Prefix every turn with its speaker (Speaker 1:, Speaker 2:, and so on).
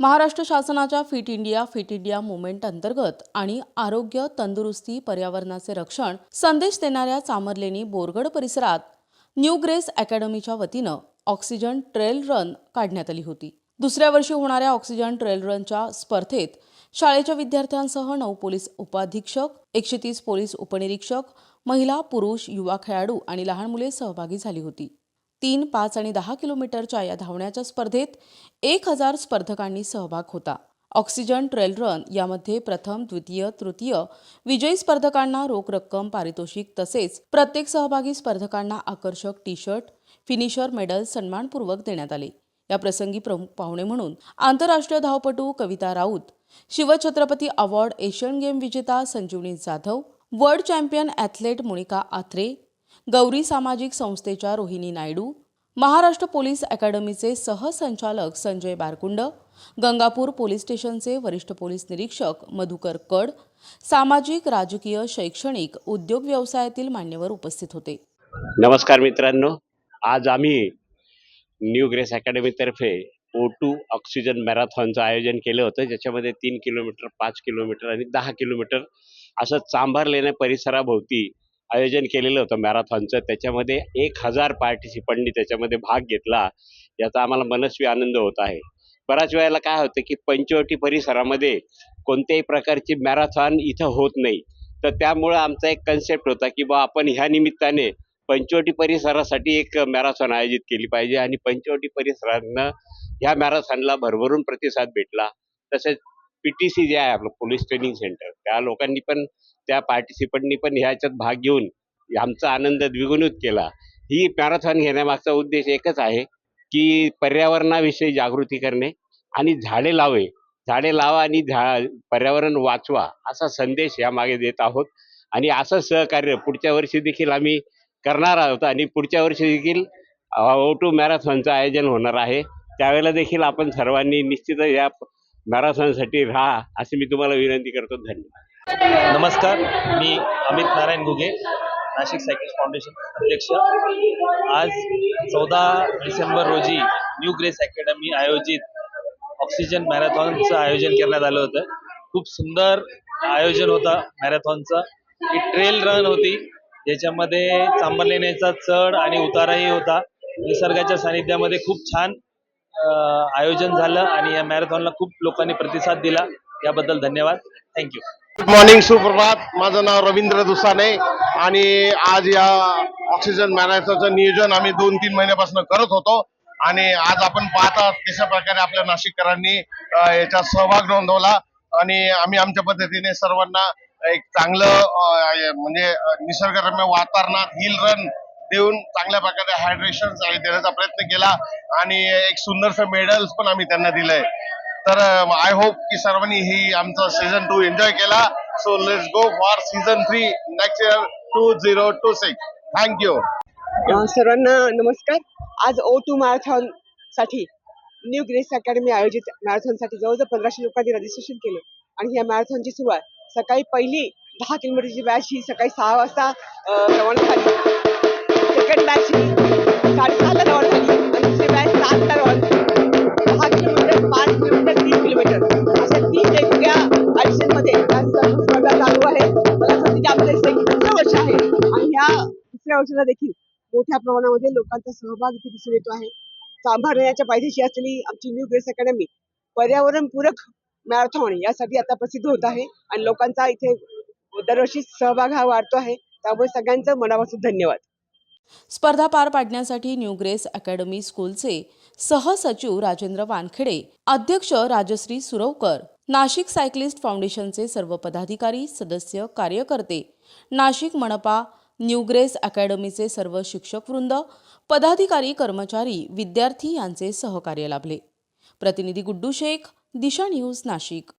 Speaker 1: महाराष्ट्र शासनाच्या fit India fit India movement अंतर्गत आणि आरोग्य तंदुरुस्ती पर्यावरणाचे रक्षण संदेश देणाऱ्या चामरलेणी बोरगड परिसरात न्यू ग्रेस अकॅडमीच्या वतीनं ऑक्सिजन ट्रेल रन काढण्यात आली होती. दुसऱ्या वर्षी होणाऱ्या ऑक्सिजन ट्रेल रनच्या स्पर्धेत शाळेच्या विद्यार्थ्यांसह नऊ पोलीस उपाधीक्षक एकशे तीस पोलीस उपनिरीक्षक महिला पुरुष युवा खेळाडू आणि लहान मुले सहभागी झाली होती. तीन पाच आणि दहा किलोमीटरच्या या धावण्याच्या स्पर्धेत एक हजार स्पर्धकांनी सहभाग होता. ऑक्सिजन ट्रेल रन यामध्ये प्रथम द्वितीय तृतीय विजयी स्पर्धकांना रोख रक्कम पारितोषिक तसेच प्रत्येक सहभागी स्पर्धकांना आकर्षक टी शर्ट फिनिशर मेडल सन्मानपूर्वक देण्यात आले. या प्रसंगी प्रमुख पाहुणे म्हणून आंतरराष्ट्रीय धावपटू Kavita Raut Shivchhatrapati award Asian game विजेता Sanjivani Jadhav world champion athlete Monika Athare Gauri सामाजिक संस्थेच्या रोहिणी नायडू महाराष्ट्र पोलीस अकॅडमीचे सहसंचालक संजय बारकुंड गंगापूर पोलीस स्टेशनचे वरिष्ठ पोलीस निरीक्षक मधुकर कड सामाजिक राजकीय शैक्षणिक उद्योग व्यवसायातील मान्यवर उपस्थित होते.
Speaker 2: नमस्कार मित्रांनो आज आम्ही न्यू ग्रेस अकॅडमीतर्फे ओ टू ऑक्सिजन मॅरेथॉनचं आयोजन केलं होतं ज्याच्यामध्ये तीन किलोमीटर पाच किलोमीटर आणि दहा किलोमीटर असं चांभारलेण्या परिसराभोवती आयोजन केलेलं होतं मॅरेथॉनचं. त्याच्यामध्ये एक हजार पार्टिसिपंटनी त्याच्यामध्ये भाग घेतला. याचा आम्हाला मनस्वी आनंद होत आहे. बऱ्याच वेळेला काय होतं की पंचवटी परिसरामध्ये कोणत्याही प्रकारची मॅरेथॉन इथं होत नाही. तर त्यामुळं आमचा एक कन्सेप्ट होता की बा आपण ह्या निमित्ताने पंचवटी परिसरासाठी एक मॅरेथॉन आयोजित केली पाहिजे. आणि पंचवटी परिसरांना ह्या मॅरेथॉनला भरभरून प्रतिसाद भेटला. तसेच पी टी सी जे आहे आपलं पोलीस ट्रेनिंग सेंटर त्या लोकांनी पण त्या पार्टिसिपंटनी पण ह्याच्यात भाग घेऊन आमचा आनंद द्विगुणित केला. ही मॅरेथॉन घेण्यामागचा उद्देश एकच आहे की पर्यावरणाविषयी जागृती करणे आणि झाडे लावे. झाडे लावा आणि झा पर्यावरण वाचवा असा संदेश यामागे देत आहोत. आणि असं सहकार्य पुढच्या वर्षी देखील आम्ही करणार आहोत आणि पुढच्या वर्षी देखील ओ टू मॅरेथॉनचं आयोजन होणार आहे. त्यावेळेला देखील आपण सर्वांनी निश्चितच या मॅरेथॉनसाठी राहा अशी मी तुम्हाला विनंती करतो. धन्यवाद.
Speaker 3: नमस्कार मी अमित नारायण घुगे नाशिक सायकल फाउंडेशन अध्यक्ष. आज चौदा डिसेंबर रोजी न्यू ग्रेस अकॅडमी आयोजित ऑक्सिजन मॅरेथॉनचं आयोजन करण्यात आलं होतं. खूप सुंदर आयोजन होतं मॅरेथॉनचं. ही ट्रेल रन होती ज्याच्यामध्ये चांबरलेण्याचा चढ आणि उताराही होता. निसर्गाच्या सानिध्यामध्ये खूप छान आयोजन झालं आणि या मॅरेथॉनला खूप लोकांनी प्रतिसाद दिला. याबद्दल धन्यवाद. थँक्यू
Speaker 4: गुड मॉर्निंग सुप्रभात. माझं नाव रवींद्र दुसाने आणि आज या ऑक्सिजन मॅरेथॉनचं नियोजन आम्ही दोन तीन महिन्यापासून करत होतो आणि आज आपण पाहता कशा प्रकारे आपल्या नाशिककरांनी याचा सहभाग नोंदवला आणि आम्ही आमच्या पद्धतीने सर्वांना एक चांगलं म्हणजे निसर्गरम्य वातावरणात हिल रन देऊन चांगल्या प्रकारे हायड्रेशन देण्याचा प्रयत्न केला आणि एक सुंदरसं मेडल्स पण आम्ही त्यांना दिलंय. तर आय होप की सर्वांनी ही आमचा सीझन टू एन्जॉय केला. So let's go for season three next year two zero two six thank you
Speaker 5: सर्वांना नमस्कार. आज ओ टू मॅरेथॉनसाठी न्यू ग्रेस अकॅडमी आयोजित मॅरेथॉनसाठी जवळजवळ पंधराशे लोकांनी रजिस्ट्रेशन केलं. आणि या मॅरेथॉनची सुरुवात सकाळी पहिली दहा किलोमीटरची बॅच ही सकाळी सहा वाजता रवाना झाली. सेकंड साडेसहाला झाली आणि दुसरी बॅच सातला दहा किलोमीटर पाच किलोमीटर तीन किलोमीटर. अशा तीन या स्पर्धा चालू आहे मला असं वाटतं की आपलं हे दुसरं वर्ष आहे. आणि ह्या दुसऱ्या वर्षाला देखील मोठ्या प्रमाणामध्ये लोकांचा सहभाग इथे दिसून येतो आहे. सांभाळण्याच्या पायथ्याशी असलेली आमची न्यू ग्रेस अकॅडमी पर्यावरणपूरक मॅरेथॉन यासाठी आता प्रसिद्ध होत आहे. आणि लोकांचा इथे दरवर्षी सहभाग हा वाढतो आहे. त्यामुळे सगळ्यांचं मनापासून धन्यवाद.
Speaker 1: स्पर्धा पार पाडण्यासाठी न्यू ग्रेस अकॅडमी स्कूलचे सहसचिव राजेंद्र वानखेडे अध्यक्ष राजश्री सुरवकर नाशिक सायक्लिस्ट फाउंडेशनचे सर्व पदाधिकारी सदस्य कार्यकर्ते नाशिक मनपा न्यू ग्रेस अकॅडमीचे सर्व शिक्षकवृंद पदाधिकारी कर्मचारी विद्यार्थी यांचे सहकार्य लाभले. प्रतिनिधी गुड्डू शेख दिशा न्यूज नाशिक.